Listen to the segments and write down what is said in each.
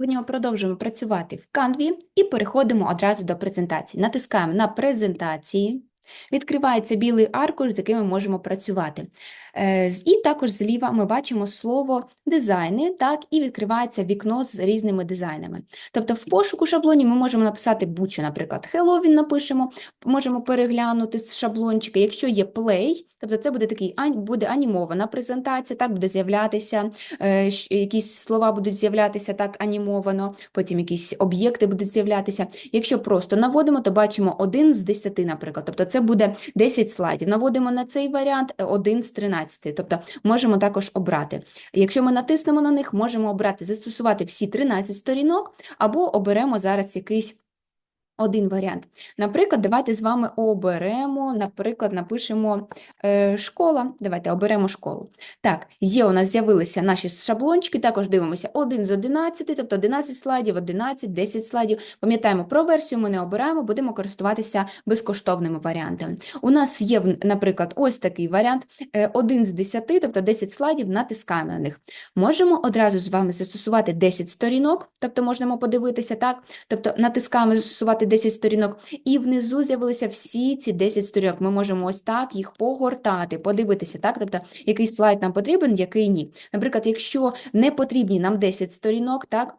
Ми продовжуємо працювати в Canva і переходимо одразу до презентації. Натискаємо на презентації, відкривається білий аркуш, з яким ми можемо працювати. Е, І також зліва ми бачимо слово дизайни, так, і відкривається вікно з різними дизайнами. Тобто в пошуку шаблонів ми можемо написати будь-що, наприклад, Halloween напишемо, можемо переглянути з шаблончика. Якщо є play, тобто це буде такий буде анімована презентація, так буде з'являтися е, якісь слова будуть з'являтися так анімовано, потім якісь об'єкти будуть з'являтися. Якщо просто наводимо, то бачимо 1 з 10, наприклад. Тобто це буде 10 слайдів. Наводимо на цей варіант 1 з 13, тобто можемо також обрати. Якщо ми натиснемо на них, можемо обрати, застосувати всі 13 сторінок, або оберемо зараз якийсь один варіант. Наприклад, давайте з вами оберемо, наприклад, напишемо е, школа. Давайте оберемо школу. Так, є у нас з'явилися наші шаблончики, також дивимося 1 з 11, тобто 11 слайдів, 11, 10 слайдів. Пам'ятаємо, про версію ми не обираємо, будемо користуватися безкоштовними варіантами. У нас є, наприклад, ось такий варіант, е, 1 з 10, тобто 10 слайдів, натискаємо на них. Можемо одразу з вами застосувати 10 сторінок, тобто можемо подивитися так, тобто натискаємо застосувати 10 сторінок, і внизу з'явилися всі ці 10 сторінок. Ми можемо ось так їх погортати, подивитися, так, тобто який слайд нам потрібен, який ні. Наприклад, якщо не потрібні нам 10 сторінок, так,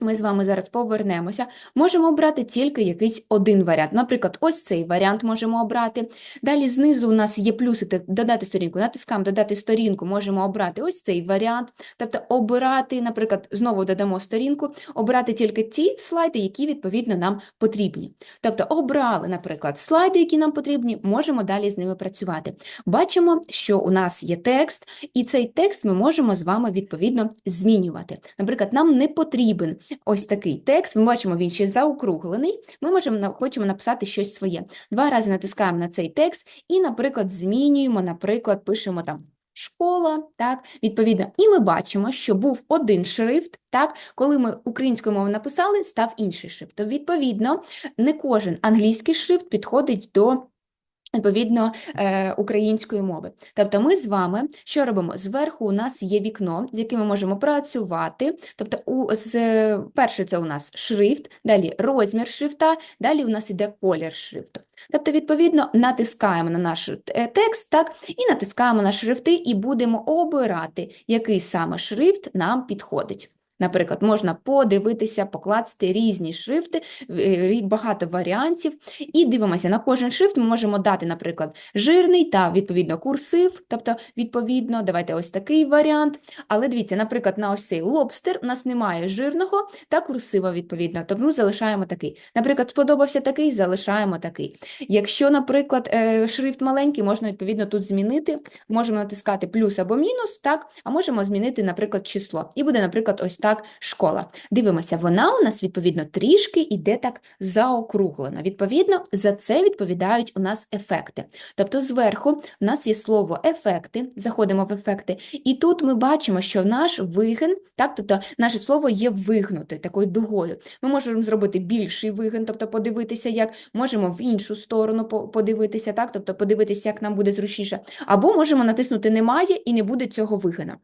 ми з вами зараз повернемося. Можемо обрати тільки якийсь один варіант. Наприклад, ось цей варіант можемо обрати. Далі знизу у нас є плюсики додати сторінку. Натискаємо додати сторінку, можемо обрати ось цей варіант. Тобто обирати, наприклад, знову додамо сторінку, обрати тільки ті слайди, які відповідно нам потрібні. Тобто обрали, наприклад, слайди, які нам потрібні, можемо далі з ними працювати. Бачимо, що у нас є текст, і цей текст ми можемо з вами відповідно змінювати. Наприклад, нам не потрібен ось такий текст. Ми бачимо, він ще заокруглений. Ми можемо хочемо написати щось своє. Два рази натискаємо на цей текст і, наприклад, змінюємо, наприклад, пишемо там. Школа, так, відповідно, і ми бачимо, що був один шрифт, так, коли ми українською мовою написали, став інший шрифт. То, відповідно, не кожен англійський шрифт підходить до Відповідно, е, української мови. Тобто ми з вами що робимо? Зверху у нас є вікно, з яким ми можемо працювати. Тобто, у, з, перше це у нас шрифт, далі розмір шрифта, далі у нас іде колір шрифту. Тобто, відповідно, натискаємо на наш е, текст, так, і натискаємо на шрифти, і будемо обирати, який саме шрифт нам підходить. Наприклад, можна подивитися, покласти різні шрифти, е, багато варіантів, і дивимося на кожен шрифт. Ми можемо дати, наприклад, жирний та відповідно курсив, тобто, відповідно, давайте ось такий варіант. Але дивіться, наприклад, на ось цей лобстер у нас немає жирного та курсива, відповідно, тому залишаємо такий. Наприклад, сподобався такий, залишаємо такий. Якщо, наприклад, е, шрифт маленький, можна відповідно тут змінити. Можемо натискати плюс або мінус, так, а можемо змінити, наприклад, число. І буде, наприклад, ось школа. Дивимося, вона у нас, відповідно, трішки іде так заокруглена. Відповідно, за це відповідають у нас ефекти. Тобто зверху у нас є слово ефекти, заходимо в ефекти, і тут ми бачимо, що наш вигин, так, тобто наше слово є вигнуте такою дугою. Ми можемо зробити більший вигин, тобто подивитися, як можемо в іншу сторону подивитися, так, тобто подивитися, як нам буде зручніше, або можемо натиснути немає і не буде цього вигина.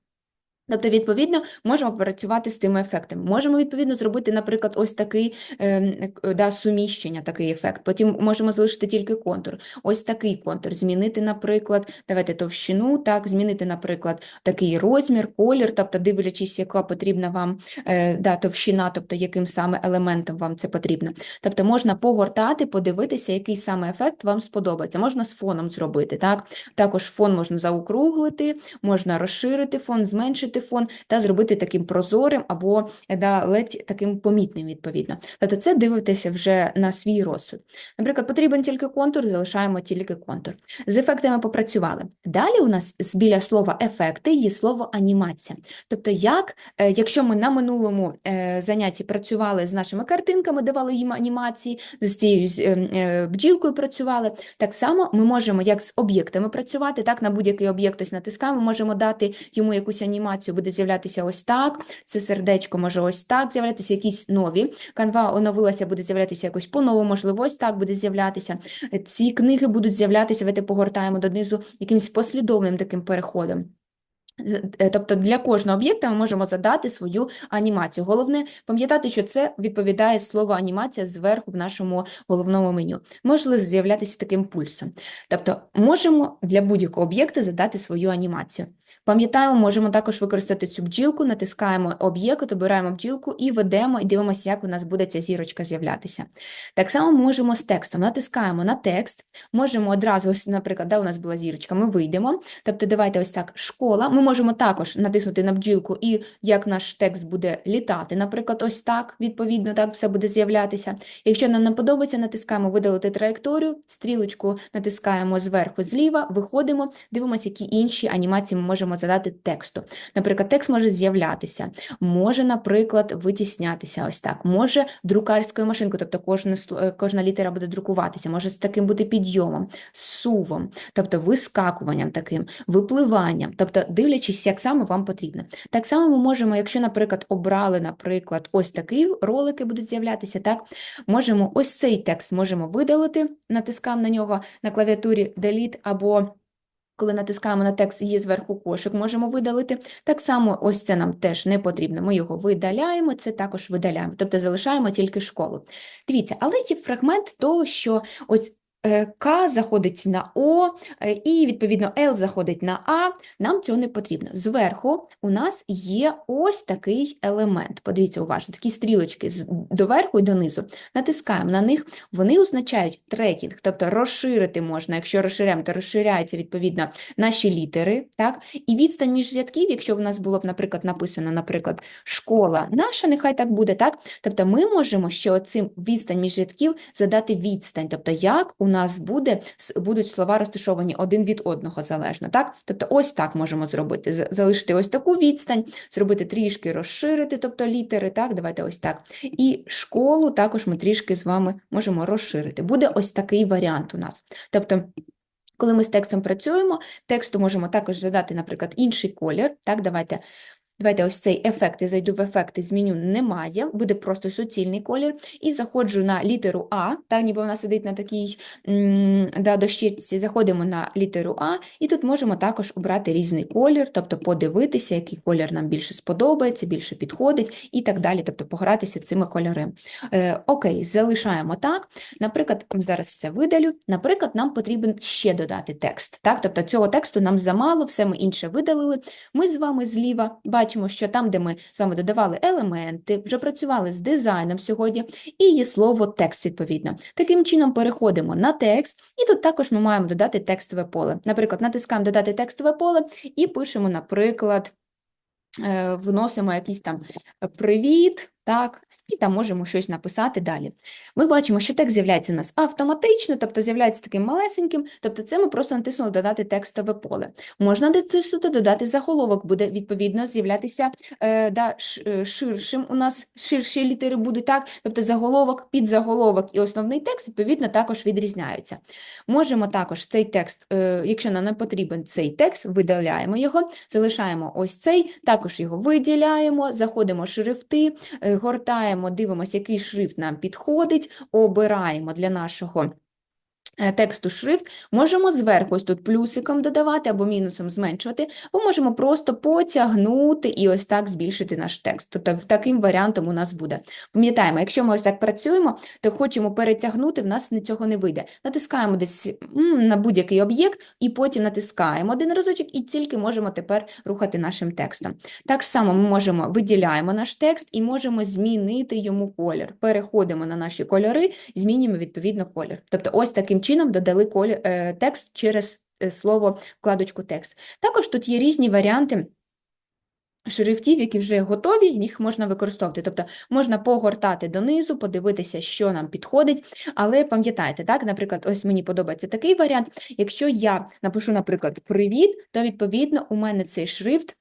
Тобто, відповідно, можемо працювати з цими ефектами. Можемо, відповідно, зробити, наприклад, ось такий ем, да, суміщення, такий ефект. Потім можемо залишити тільки контур. Ось такий контур. Змінити, наприклад, давайте товщину, так, змінити, наприклад, такий розмір, колір, тобто дивлячись, яка потрібна вам е, да, товщина, тобто яким саме елементом вам це потрібно. Тобто можна погортати, подивитися, який саме ефект вам сподобається. Можна з фоном зробити, так? Також фон можна заокруглити, можна розширити фон, зменшити фон та зробити таким прозорим або е, да, ледь таким помітним, відповідно. Тобто це дивитеся вже на свій розсуд. Наприклад, потрібен тільки контур, залишаємо тільки контур. З ефектами попрацювали. Далі у нас біля слова ефекти є слово анімація. Тобто, як, е, якщо ми на минулому е, занятті працювали з нашими картинками, давали їм анімації, з цією з, е, е, бджілкою працювали, так само ми можемо як з об'єктами працювати, так, на будь-який об'єкт ось натискаємо, можемо дати йому якусь анімацію, буде з'являтися ось так, це сердечко може ось так з'являтися, якісь нові. Канва оновилася, буде з'являтися якось по-новому, можливо, ось так буде з'являтися. Ці книги будуть з'являтися, давайте погортаємо донизу якимось послідовним таким переходом. Е, Тобто для кожного об'єкта ми можемо задати свою анімацію. Головне пам'ятати, що це відповідає слово анімація зверху в нашому головному меню. Може з'являтися таким пульсом. Тобто можемо для будь-якого об'єкта задати свою анімацію. Пам'ятаємо, можемо також використати цю бджілку, натискаємо об'єкт, обираємо бджілку і ведемо, і дивимося, як у нас буде ця зірочка з'являтися. Так само можемо з текстом. Натискаємо на текст, можемо одразу, наприклад, де у нас була зірочка, ми вийдемо. Тобто, давайте ось так, школа. Ми можемо також натиснути на бджілку, і як наш текст буде літати, наприклад, ось так, відповідно, так все буде з'являтися. Якщо нам не подобається, натискаємо видалити траєкторію, стрілочку натискаємо зверху зліва, виходимо, дивимося, які інші анімації ми можемо задати тексту. Наприклад, текст може з'являтися, може, наприклад, витіснятися ось так, може друкарською машинкою, тобто кожна, е, кожна літера буде друкуватися, може з таким бути підйомом, сувом, тобто вискакуванням таким, випливанням, тобто дивлячись, як саме вам потрібно. Так само ми можемо, якщо, наприклад, обрали, наприклад, ось такі ролики будуть з'являтися, так, можемо ось цей текст можемо видалити, натискаємо на нього на клавіатурі Delete або коли натискаємо на текст, є зверху кошик, можемо видалити. Так само ось це нам теж не потрібно. Ми його видаляємо, це також видаляємо, тобто залишаємо тільки школу. Дивіться, але є фрагмент того, що ось К заходить на О, е, і, відповідно, Л заходить на А. Нам цього не потрібно. Зверху у нас є ось такий елемент. Подивіться уважно, такі стрілочки доверху і донизу. Натискаємо на них, вони означають трекінг, тобто розширити можна. Якщо розширяємо, то розширяються, відповідно, наші літери. Так? І відстань між рядків, якщо в нас було б, наприклад, написано, наприклад, школа наша, нехай так буде, так? Тобто ми можемо ще оцим відстань між рядків задати відстань, тобто як у нас буде, будуть слова розташовані один від одного залежно, так? Тобто ось так можемо зробити, залишити ось таку відстань, зробити трішки розширити, тобто літери, так, давайте ось так. І школу також ми трішки з вами можемо розширити. Буде ось такий варіант у нас. Тобто коли ми з текстом працюємо, тексту можемо також задати, наприклад, інший колір. Так, давайте, давайте ось цей ефект, я зайду в ефекти, зміню немає, буде просто суцільний колір. І заходжу на літеру А, так, ніби вона сидить на такій да, дощечці, заходимо на літеру А, і тут можемо також обрати різний колір, тобто подивитися, який колір нам більше сподобається, більше підходить і так далі, тобто погратися цими кольорами. Е, окей, залишаємо так. Наприклад, зараз це видалю. Наприклад, нам потрібен ще додати текст. Так? Тобто цього тексту нам замало, все ми інше видалили. Ми з вами зліва бачимо, що там, де ми з вами додавали елементи, вже працювали з дизайном сьогодні, і є слово текст відповідно. Таким чином переходимо на текст, і тут також ми маємо додати текстове поле. Наприклад, натискаємо додати текстове поле і пишемо, наприклад, е, вносимо якийсь там привіт, так, і там можемо щось написати далі. Ми бачимо, що текст з'являється у нас автоматично, тобто з'являється таким малесеньким, тобто це ми просто натиснули додати текстове поле. Можна натиснути додати заголовок, буде відповідно з'являтися е, да, е, ширшим у нас ширші літери будуть, так, тобто заголовок, підзаголовок і основний текст, відповідно, також відрізняються. Можемо також цей текст, е, якщо нам не потрібен цей текст, видаляємо його, залишаємо ось цей, також його виділяємо, заходимо в шрифти, е, гортаємо, дивимося, який шрифт нам підходить, обираємо для нашого тексту шрифт, можемо зверху ось тут плюсиком додавати або мінусом зменшувати, або можемо просто потягнути і ось так збільшити наш текст. Тобто таким варіантом у нас буде. Пам'ятаємо, якщо ми ось так працюємо, то хочемо перетягнути, в нас цього не вийде. Натискаємо десь на будь-який об'єкт і потім натискаємо один разочок і тільки можемо тепер рухати нашим текстом. Так само ми можемо виділяємо наш текст і можемо змінити йому колір. Переходимо на наші кольори, змінюємо відповідно колір. Тобто ось таким чином додали е, текст через е, слово вкладочку текст. Також тут є різні варіанти. Шрифтів, які вже готові, їх можна використовувати. Тобто можна погортати донизу, подивитися, що нам підходить. Але пам'ятайте, так, наприклад, ось мені подобається такий варіант. Якщо я напишу, наприклад, привіт, то відповідно у мене цей шрифт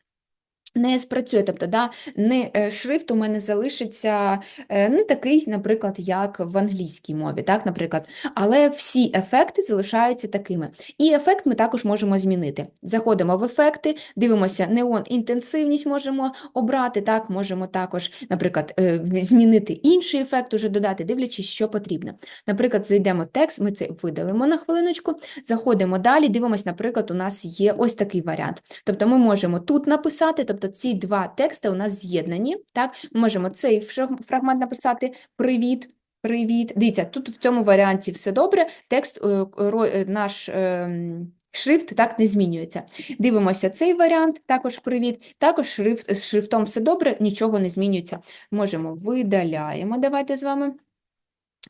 не спрацює, тобто да, не, е, шрифт у мене залишиться не такий, наприклад, як в англійській мові, так, наприклад, але всі ефекти залишаються такими. І ефект ми також можемо змінити. Заходимо в ефекти, дивимося неон інтенсивність можемо обрати, так, можемо також, наприклад, е, змінити інший ефект, уже додати, дивлячись, що потрібно. Наприклад, зайдемо текст, ми це видалимо на хвилиночку, заходимо далі, дивимося, наприклад, у нас є ось такий варіант. Тобто ми можемо тут написати, тобто ці два тексти у нас з'єднані. Так, ми можемо цей фрагмент написати Привіт. Привіт. Дивіться, тут в цьому варіанті все добре. Текст, е, е, наш ем, шрифт так не змінюється. Дивимося цей варіант, також привіт. Також шрифт, з шрифтом все добре, нічого не змінюється. Можемо видаляємо. Давайте з вами.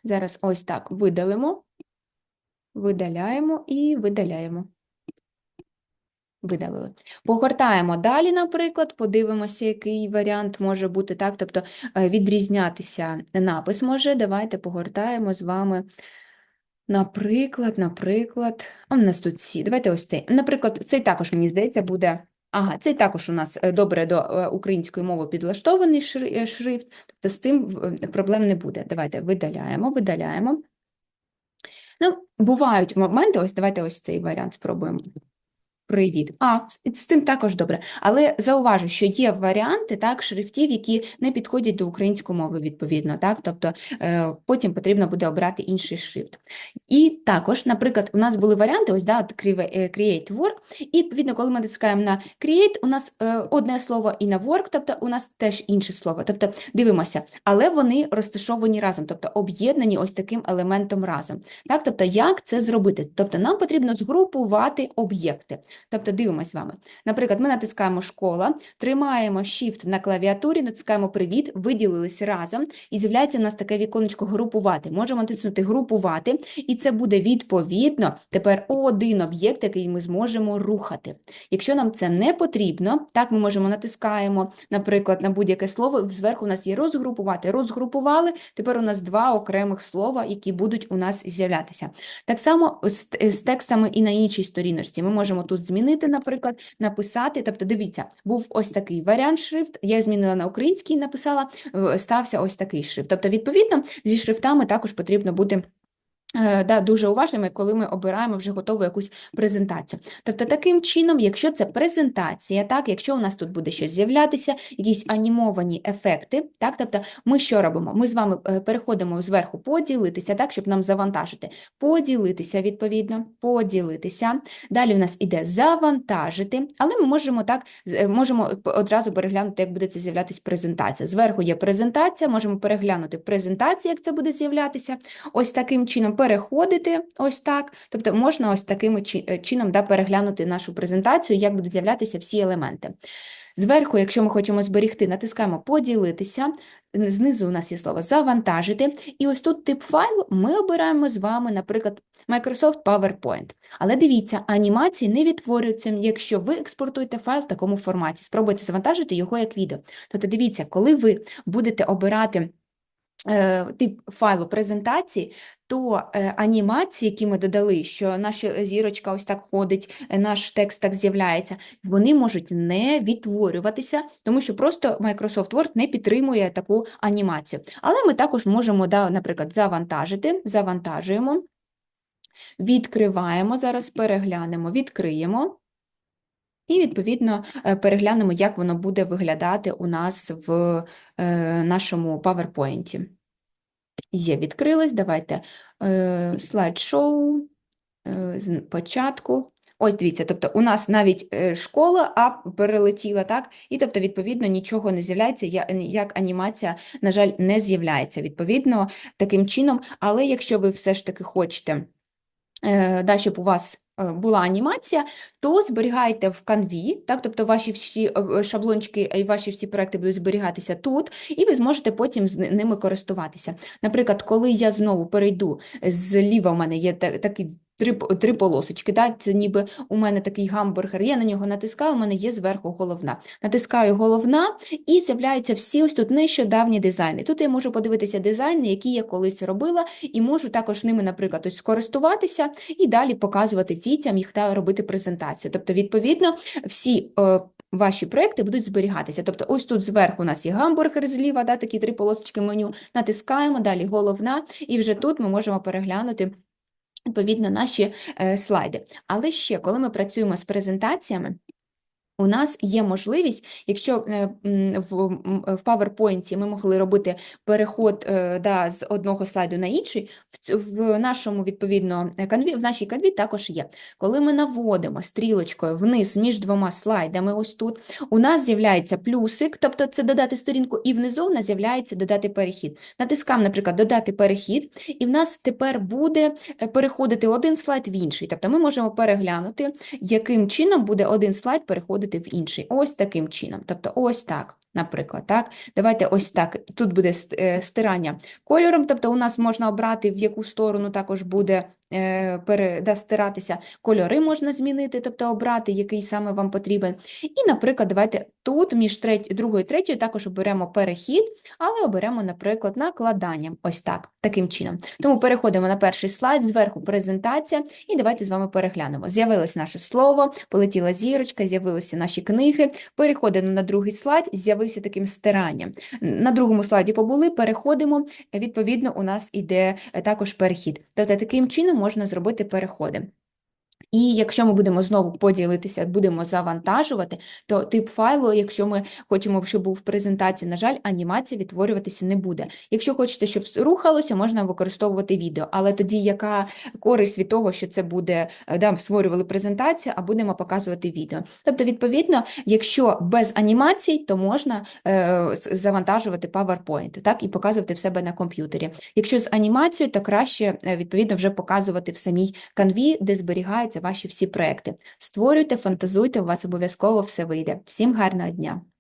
Зараз ось так видалимо, видаляємо і видаляємо. Видалили. Погортаємо далі, наприклад, подивимося, який варіант може бути так, тобто е, відрізнятися напис може. Давайте погортаємо з вами. Наприклад, наприклад, в нас тут ці. Давайте ось цей. Наприклад, цей також, мені здається, буде. Ага, цей також у нас е, добре до е, української мови підлаштований шрифт, тобто з цим проблем не буде. Давайте видаляємо, видаляємо. Ну, бувають моменти, ось давайте ось цей варіант спробуємо. Привіт. А, з цим також добре. Але зауважу, що є варіанти так, шрифтів, які не підходять до української мови, відповідно. Так? Тобто е, потім потрібно буде обрати інший шрифт. І також, наприклад, у нас були варіанти, ось да, от е, Create Work, і відповідно, коли ми натискаємо на Create, у нас е, одне слово, і на Work, тобто у нас теж інше слово. Тобто дивимося, але вони розташовані разом, тобто об'єднані ось таким елементом разом. Так? Тобто, як це зробити? Тобто нам потрібно згрупувати об'єкти. Тобто дивимося з вами. Наприклад, ми натискаємо школа, тримаємо Shift на клавіатурі, натискаємо привіт, виділились разом, і з'являється у нас таке віконечко групувати. Можемо натиснути групувати, і це буде відповідно тепер один об'єкт, який ми зможемо рухати. Якщо нам це не потрібно, так ми можемо натискаємо, наприклад, на будь-яке слово. Зверху у нас є розгрупувати. Розгрупували. Тепер у нас два окремих слова, які будуть у нас з'являтися. Так само з текстами і на іншій сторіночці. Ми можемо тут змінити, наприклад, написати. Тобто, дивіться, був ось такий варіант шрифт. Я змінила на український, написала, стався ось такий шрифт. Тобто, відповідно, зі шрифтами також потрібно бути. Е, Да, дуже уважними, коли ми обираємо вже готову якусь презентацію. Тобто, таким чином, якщо це презентація, так, якщо у нас тут буде щось з'являтися, якісь анімовані ефекти, так, тобто ми що робимо? Ми з вами е, переходимо зверху поділитися, так, щоб нам завантажити. Поділитися, відповідно, поділитися. Далі у нас іде завантажити, але ми можемо так, е, можемо одразу переглянути, як буде це з'являтися презентація. Зверху є презентація, можемо переглянути презентацію, як це буде з'являтися. Ось таким чином переходити, ось так. Тобто можна ось таким е, чином да, переглянути нашу презентацію, як будуть з'являтися всі елементи. Зверху, якщо ми хочемо зберегти, натискаємо поділитися. Знизу у нас є слово завантажити. І ось тут тип файлу ми обираємо з вами, наприклад, Microsoft PowerPoint. Але дивіться, анімації не відтворюються, якщо ви експортуєте файл в такому форматі. Спробуйте завантажити його як відео. Тобто дивіться, коли ви будете обирати тип файлу презентації, то е, анімації, які ми додали, що наша зірочка ось так ходить, е, наш текст так з'являється, вони можуть не відтворюватися, тому що просто Microsoft Word не підтримує таку анімацію. Але ми також можемо, да, наприклад, завантажити, завантажуємо, відкриваємо, зараз переглянемо, відкриємо. І, відповідно, е, переглянемо, як воно буде виглядати у нас в е, нашому PowerPoint. Є, відкрилось. Давайте е, слайд-шоу з початку. Ось дивіться, тобто у нас навіть школа а перелетіла, так? І тобто, відповідно, нічого не з'являється, як анімація, на жаль, не з'являється. Відповідно, таким чином, але якщо ви все ж таки хочете, да, щоб у вас була анімація, то зберігайте в канві, так, тобто ваші всі е, шаблончики і ваші всі проекти будуть зберігатися тут, і ви зможете потім з ними користуватися. Наприклад, коли я знову перейду, зліва у мене є такий три, три полосочки, да? це ніби у мене такий гамбургер, я на нього натискаю, у мене є зверху головна. Натискаю головна, і з'являються всі ось тут нещодавні дизайни. Тут я можу подивитися дизайни, які я колись робила, і можу також ними, наприклад, ось скористуватися і далі показувати дітям їх та робити презентацію. Тобто, відповідно, всі е, ваші проекти будуть зберігатися. Тобто, ось тут зверху у нас є гамбургер зліва, да, такі три полосочки меню. Натискаємо, далі головна, і вже тут ми можемо переглянути. Відповідно, наші е, слайди. Але ще, коли ми працюємо з презентаціями, у нас є можливість, якщо е, в, PowerPoint ми могли робити переход е, да, з одного слайду на інший, в, нашому відповідно е, канві, в нашій канві також є. Коли ми наводимо стрілочкою вниз між двома слайдами, ось тут, у нас з'являється плюсик, тобто це додати сторінку, і внизу в нас з'являється додати перехід. Натискаємо, наприклад, додати перехід, і в нас тепер буде е, переходити один слайд в інший. Тобто ми можемо переглянути, яким чином буде один слайд переходити в інший. Ось таким чином. Тобто ось так, наприклад. Так? Давайте ось так. Тут буде е, стирання кольором, тобто у нас можна обрати, в яку сторону також буде да, стиратися. Кольори можна змінити, тобто обрати, який саме вам потрібен. І, наприклад, давайте тут між треть, другою і третьою також оберемо перехід, але оберемо, наприклад, накладання. Ось так, таким чином. Тому переходимо на перший слайд, зверху презентація, і давайте з вами переглянемо. З'явилось наше слово, полетіла зірочка, з'явилися наші книги. Переходимо на другий слайд, з'явився таким стиранням. На другому слайді побули, переходимо. е, Відповідно, у нас іде е, також перехід. Тобто таким чином можна зробити переходи. І якщо ми будемо знову поділитися, будемо завантажувати, то тип файлу, якщо ми хочемо, щоб був презентацію, на жаль, анімація відтворюватися не буде. Якщо хочете, щоб рухалося, можна використовувати відео. Але тоді яка користь від того, що це буде, е, да, створювали презентацію, а будемо показувати відео. Тобто, відповідно, якщо без анімацій, то можна е, завантажувати PowerPoint, так, і показувати в себе на комп'ютері. Якщо з анімацією, то краще, е, відповідно, вже показувати в самій канві, де зберігаються ваші всі проекти. Створюйте, фантазуйте, у вас обов'язково все вийде. Всім гарного дня!